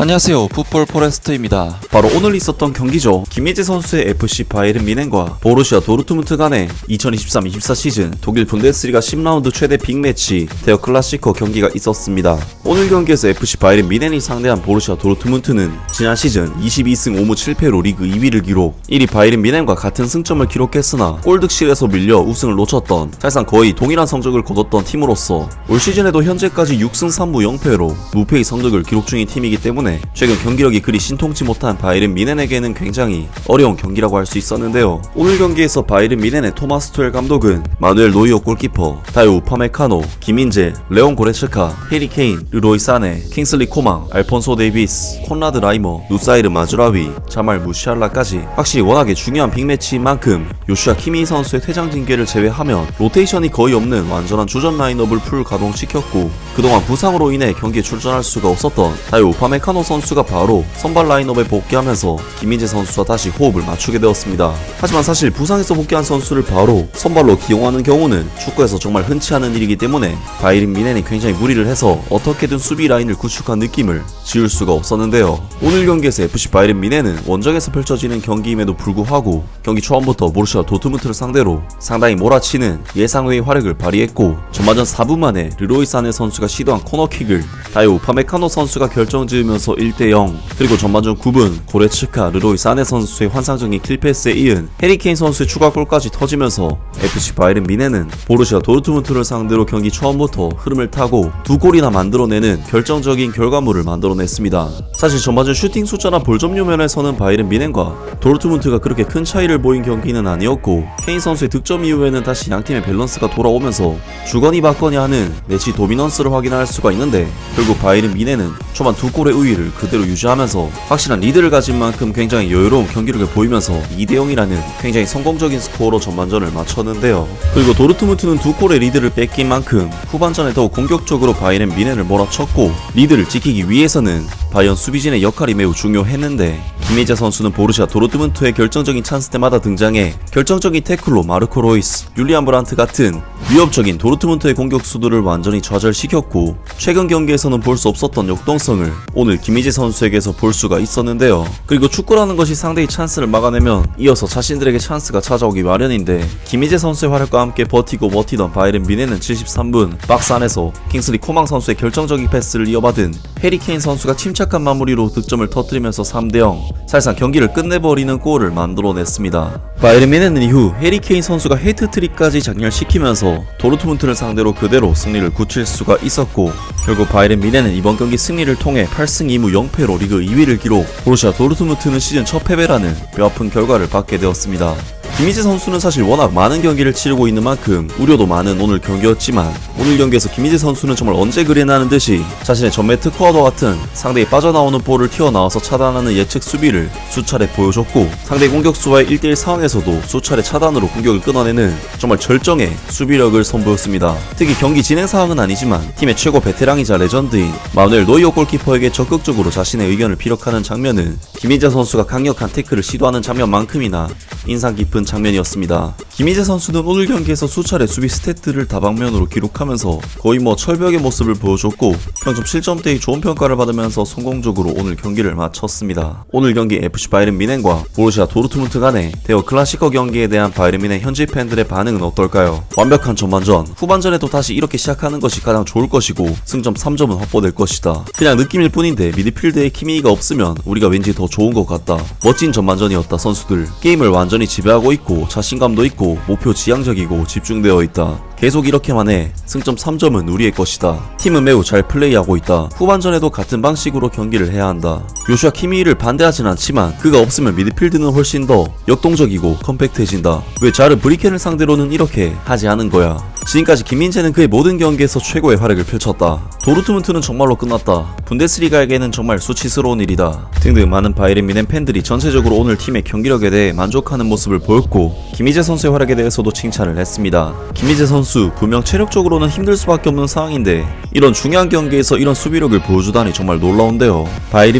안녕하세요. 풋볼 포레스트입니다. 바로 오늘 있었던 경기죠. 김예재 선수의 FC 바이른 미넨과 보루시아 도르트문트 간의 2023-24 시즌 독일 분데스리가 10라운드 최대 빅매치 데어 클라시코 경기가 있었습니다. 오늘 경기에서 FC 바이른 미넨이 상대한 보루시아 도르트문트는 지난 시즌 22승 5무 7패로 리그 2위를 기록 1위 바이른 미넨과 같은 승점을 기록했으나 골득실에서 밀려 우승을 놓쳤던 사실상 거의 동일한 성적을 거뒀던 팀으로서 올 시즌에도 현재까지 6승 3무 0패로 무패의 성적을 기록 중인 팀이기 때문에 최근 경기력이 그리 신통치 못한 바이른 미넨에게는 굉장히 어려운 경기라고 할 수 있었는데요. 오늘 경기에서 바이른 미넨의 토마스 투엘 감독은 마누엘 노이어 골키퍼, 다요 우파메카노, 김인재, 레온 고레츠카, 해리 케인, 르로이 사네, 킹슬리 코망, 알폰소 데이비스, 콘라드 라이머, 누사이르 마즈라위, 자말 무시알라까지 확실히 워낙에 중요한 빅매치인 만큼 요슈아 키미 선수의 퇴장 징계를 제외하면 로테이션이 거의 없는 완전한 주전 라인업을 풀 가동시켰고 그동안 부상으로 인해 경기에 출전할 수가 없었던 다요 우파메카노 선수가 바로 선발 라인업에 복귀하면서 김민재 선수와 다시 호흡을 맞추게 되었습니다. 하지만 사실 부상에서 복귀한 선수를 바로 선발로 기용하는 경우는 축구에서 정말 흔치 않은 일이기 때문에 바이린 미넨이 굉장히 무리를 해서 어떻게든 수비 라인을 구축한 느낌을 지울 수가 없었는데요. 오늘 경기에서 FC 바이른 미넨은 원정에서 펼쳐지는 경기임에도 불구하고 경기 초반부터 보르시아 도트문트를 상대로 상당히 몰아치는 예상 외의 화력을 발휘했고 전반전 4분 만에 르로이 사네 선수가 시도한 코너킥을 다요 우파메카노 선수가 결정 지으면서 1대0 그리고 전반전 9분 고레츠카 르로이 사네 선수의 환상적인 킬패스에 이은 해리케인 선수의 추가 골까지 터지면서 FC 바이른 미네는 보르시아 도르트문트를 상대로 경기 처음부터 흐름을 타고 두 골이나 만들어내는 결정적인 결과물을 만들어냈습니다. 사실 전반전 슈팅 숫자나 볼 점유 면에서는 바이른 미넨과 도르트문트가 그렇게 큰 차이를 보인 경기는 아니었고 케인 선수의 득점 이후에는 다시 양팀의 밸런스가 돌아오면서 주거니 받거니 하는 매치 도미넌스를 확인할 수가 있는데 결국 바이른 미네는 초반 두 골의 우위를 그대로 유지하면서 확실한 리드를 가진 만큼 굉장히 여유로운 경기력을 보이면서 2대0이라는 굉장히 성공적인 스코어로 전반전을 마쳤는데요. 그리고 도르트문트는 두 골의 리드를 뺏긴 만큼 후반전에 더욱 공격적으로 바이른 미넨을 몰아쳤고 리드를 지키기 위해서는 바이언 수비진의 역할이 매우 중요했는데 김혜자 선수는 보르시아 도르트문트의 결정적인 찬스 때마다 등장해 결정적인 태클로 마르코 로이스, 율리안 브란트 같은 위협적인 도르트문트의 공격수들을 완전히 좌절시켰고 최근 경기에서는 볼 수 없었던 역동성을 오늘 김희재 선수에게서 볼 수가 있었는데요. 그리고 축구라는 것이 상대의 찬스를 막아내면 이어서 자신들에게 찬스가 찾아오기 마련인데 김희재 선수의 활약과 함께 버티고 버티던 바이른 미네는 73분 박스 안에서 킹슬리 코망 선수의 결정적인 패스를 이어받은 해리 케인 선수가 침착한 마무리로 득점을 터뜨리면서 3대0 사실상 경기를 끝내버리는 골을 만들어냈습니다. 바이른 미네는 이후 해리 케인 선수가 헤이트트릭까지 장렬시키면서 도르트문트를 상대로 그대로 승리를 굳힐 수가 있었고 결국 바이른 미네는 이번 경기 승리를 통해 8승 2무 0패로 리그 2위를 기록 보르시아 도르트문트는 시즌 첫 패배라는 뼈아픈 결과를 받게 되었습니다. 김희재 선수는 사실 워낙 많은 경기를 치르고 있는 만큼 우려도 많은 오늘 경기였지만 오늘 경기에서 김희재 선수는 정말 언제 그래나 하는 듯이 자신의 전매 특허와도 같은 상대의 빠져나오는 볼을 튀어나와서 차단하는 예측 수비를 수차례 보여줬고 상대 공격수와의 1대1 상황에서도 수차례 차단으로 공격을 끊어내는 정말 절정의 수비력을 선보였습니다. 특히 경기 진행 상황은 아니지만 팀의 최고 베테랑이자 레전드인 마누엘 노이어 골키퍼에게 적극적으로 자신의 의견을 피력하는 장면은 김희재 선수가 강력한 태클을 시도하는 장면만큼이나 인상 깊은 장면이었습니다. 김희재 선수는 오늘 경기에서 수차례 수비 스탯들을 다방면으로 기록하면서 거의 뭐 철벽의 모습을 보여줬고 평점 7점대의 좋은 평가를 받으면서 성공적으로 오늘 경기를 마쳤습니다. 오늘 경기 FC 바이른 미넨과 보르시아 도르트문트 간의 대어 클라시커 경기에 대한 바이른 미넨 현지 팬들의 반응은 어떨까요? 완벽한 전반전, 후반전에도 다시 이렇게 시작하는 것이 가장 좋을 것이고 승점 3점은 확보될 것이다. 그냥 느낌일 뿐인데 미드필드에 키미가 없으면 우리가 왠지 더 좋은 것 같다. 멋진 전반전이었다 선수들. 게임을 완전히 지배하고 있고 자신감도 있고 목표 지향적이고 집중되어 있다. 계속 이렇게만 해. 승점 3점은 우리의 것이다. 팀은 매우 잘 플레이하고 있다. 후반전에도 같은 방식으로 경기를 해야 한다. 요슈아 키미를 반대하진 않지만 그가 없으면 미드필드는 훨씬 더 역동적이고 컴팩트해진다. 왜 자르 브리켄을 상대로는 이렇게 하지 않은 거야? 지금까지 김민재는 그의 모든 경기에서 최고의 활약을 펼쳤다. 도르트문트는 정말로 끝났다. 분데스리가에게는 정말 수치스러운 일이다. 등등 많은 바이에른 미넨 팬들이 전체적으로 오늘 팀의 경기력에 대해 만족하는 모습을 보였고 김희재 선수의 활약에 대해서도 칭찬을 했습니다. 김희재 선수 분명 체력적으로는 힘들 수밖에 없는 상황인데 이런 중요한 경기에서 이런 수비력을 보여주다니 정말 놀라운데요.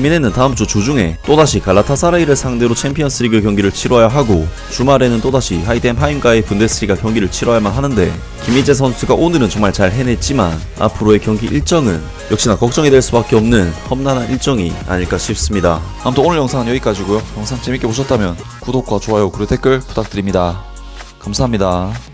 미넨은 다음 주 주중에 또다시 갈라타사라이를 상대로 챔피언스리그 경기를 치러야 하고 주말에는 또다시 하이덴 하임과의 분데스리가 경기를 치러야만 하는데 김희재 선수가 오늘은 정말 잘 해냈지만 앞으로의 경기 일정은 역시나 걱정이 될 수밖에 없는 험난한 일정이 아닐까 싶습니다. 아무튼 오늘 영상은 여기까지고요. 영상 재밌게 보셨다면 구독과 좋아요 그리고 댓글 부탁드립니다. 감사합니다.